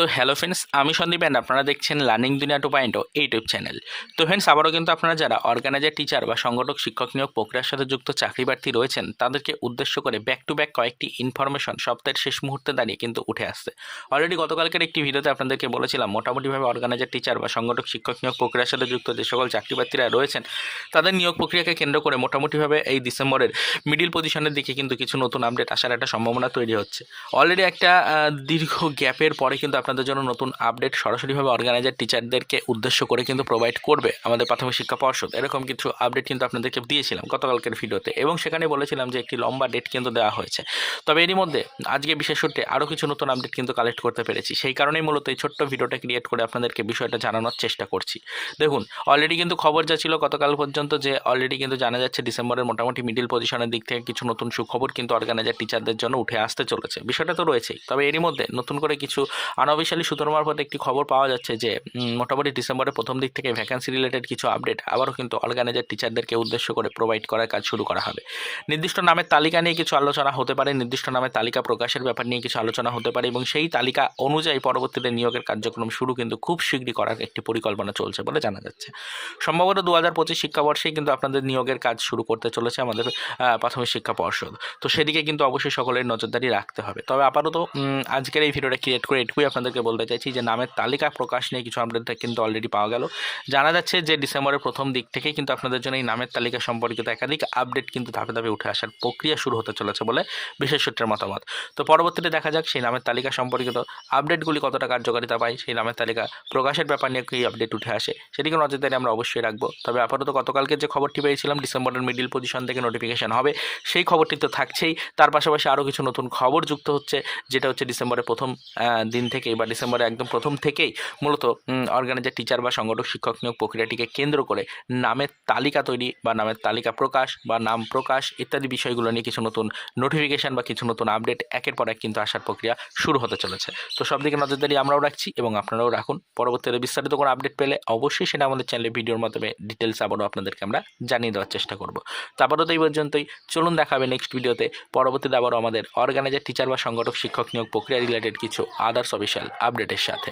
তো hello friends আমি Sandeep and আপনারা দেখছেন learning Duniya two point YouTube channel তো ফ্রেন্ডস আবারও কিন্তু আপনারা যারা অর্গানাইজার টিচার বা সংগঠক, শিক্ষক নিয়োগ প্রক্রিয়ার সাথে যুক্ত চাকরি প্রার্থী রয়েছেন, তাদেরকে উদ্দেশ্য করে ব্যাক টু ব্যাক কয়েকটি ইনফরমেশন সপ্তাহের শেষ মুহূর্তে দাঁড়িয়ে কিন্তু উঠে আসছে। অলরেডি গতকালকের একটি ভিডিওতে আপনাদেরকে বলেছিলাম, মোটামুটিভাবে অর্গানাইজার টিচার বা সংগঠক, শিক্ষক নিয়োগ প্রক্রিয়ার সাথে যুক্ত যে সকল চাকরি প্রার্থীরা রয়েছেন, তাদের নিয়োগ প্রক্রিয়াকে কেন্দ্র করে মোটামুটিভাবে এই ডিসেম্বরের মিডিল পজিশনের দিকে কিন্তু কিছু নতুন আপডেট আসার একটা সম্ভাবনা তৈরি হচ্ছে। অলরেডি একটা দীর্ঘ গ্যাপের পরে কিন্তু আপনাদের জন্য নতুন আপডেট সরাসরিভাবে অর্গানাইজার টিচারদেরকে উদ্দেশ্য করে কিন্তু প্রোভাইড করবে আমাদের প্রাথমিক শিক্ষা পর্ষদ। এরকম কিছু আপডেট কিন্তু আপনাদেরকে দিয়েছিলাম গতকালকের ভিডিওতে এবং সেখানে বলেছিলাম যে একটি লম্বা ডেট কিন্তু দেওয়া হয়েছে। তবে এরই মধ্যে আজকে বিশেষ সূত্রে আরও কিছু নতুন আপডেট কিন্তু কালেক্ট করতে পেরেছি। সেই কারণেই মূলত এই ছোট্ট ভিডিওটা ক্রিয়েট করে আপনাদেরকে বিষয়টা জানানোর চেষ্টা করছি। দেখুন অলরেডি কিন্তু খবর যা ছিল গতকাল পর্যন্ত যে অলরেডি কিন্তু জানা যাচ্ছে ডিসেম্বরের মোটামুটি মিডিল পজিশনের দিক থেকে কিছু নতুন সুখবর কিন্তু অর্গানাইজার টিচারদের জন্য উঠে আসতে চলেছে। বিষয়টা তো রয়েছেই। তবে এরই মধ্যে নতুন করে কিছু আনঅফিসিয়ালি সূত্র মারফত একটি খবর পাওয়া যাচ্ছে যে মোটামুটি ডিসেম্বরের প্রথম দিক থেকে ভ্যাকান্সি রিলেটেড কিছু আপডেট আবারও কিন্তু অর্গানাইজার টিচারদেরকে উদ্দেশ্য করে প্রোভাইড করার কাজ শুরু করা হবে। নির্দিষ্ট নামের তালিকা নিয়ে কিছু আলোচনা হতে পারে, নির্দিষ্ট নামের তালিকা প্রকাশের ব্যাপার নিয়ে কিছু আলোচনা হতে পারে এবং সেই তালিকা অনুযায়ী পরবর্তীতে নিয়োগের কার্যক্রম শুরু কিন্তু খুব শীঘ্রই করার একটি পরিকল্পনা চলছে বলে জানা যাচ্ছে। সম্ভবত দু হাজার পঁচিশ শিক্ষাবর্ষেই কিন্তু আপনাদের নিয়োগের কাজ শুরু করতে চলেছে আমাদের প্রাথমিক শিক্ষা পর্ষদ। তো সেদিকে কিন্তু অবশ্যই সকলের নজরদারি রাখতে হবে। তবে আপাতত আজকের এই ভিডিওটা ক্রিয়েট করে এটুকুই আপনাদেরকে বলতে চাইছি যে নামের তালিকা প্রকাশ নিয়ে কিছু আপডেট কিন্তু অলরেডি পাওয়া গেল। জানা যাচ্ছে যে ডিসেম্বরের প্রথম দিক থেকেই কিন্তু আপনাদের জন্য এই নামের তালিকা সম্পর্কিত একাধিক আপডেট কিন্তু ধাপে ধাপে উঠে আসার প্রক্রিয়া শুরু হতে চলেছে বলে বিশেষ সূত্রের মতামত। তো পরবর্তীতে দেখা যাক সেই নামের তালিকা সম্পর্কিত আপডেটগুলি কতটা কার্যকারিতা পায়, সেই নামের তালিকা প্রকাশের ব্যাপার নিয়ে কী আপডেট উঠে আসে সেদিকে নজরদারি আমরা অবশ্যই রাখব। তবে আপাতত গতকালকে যে খবরটি পেয়েছিলাম, ডিসেম্বরের মিডিল পজিশন থেকে নোটিফিকেশন হবে, সেই খবরটি তো থাকছেই। তার পাশাপাশি আরও কিছু নতুন খবর যুক্ত হচ্ছে, যেটা হচ্ছে ডিসেম্বরের প্রথম দিন দিন থেকেই বা ডিসেম্বরের একদম প্রথম থেকেই মূলত অর্গানাইজার টিচার বা সংগঠক, শিক্ষক নিয়োগ প্রক্রিয়াটিকে কেন্দ্র করে নামের তালিকা তৈরি বা নামের তালিকা প্রকাশ বা নাম প্রকাশ ইত্যাদি বিষয়গুলো নিয়ে কিছু নতুন নোটিফিকেশন বা কিছু নতুন আপডেট একের পর এক কিন্তু আসার প্রক্রিয়া শুরু হতে চলেছে। তো সব দিকে নজরদারি আমরাও রাখছি এবং আপনারাও রাখুন। পরবর্তীতে বিস্তারিত কোনো আপডেট পেলে অবশ্যই সেটা আমাদের চ্যানেলে ভিডিওর মাধ্যমে ডিটেলস আবারও আপনাদেরকে আমরা জানিয়ে দেওয়ার চেষ্টা করব। তো আপাতত এই পর্যন্তই। চলুন দেখাবে নেক্সট ভিডিওতে পরবর্তীতে আবারও আমাদের অর্গানাইজার টিচার বা সংগঠক, শিক্ষক নিয়োগ প্রক্রিয়া রিলেটেড কিছু আদার্স অফিসিয়াল আপডেটের সাথে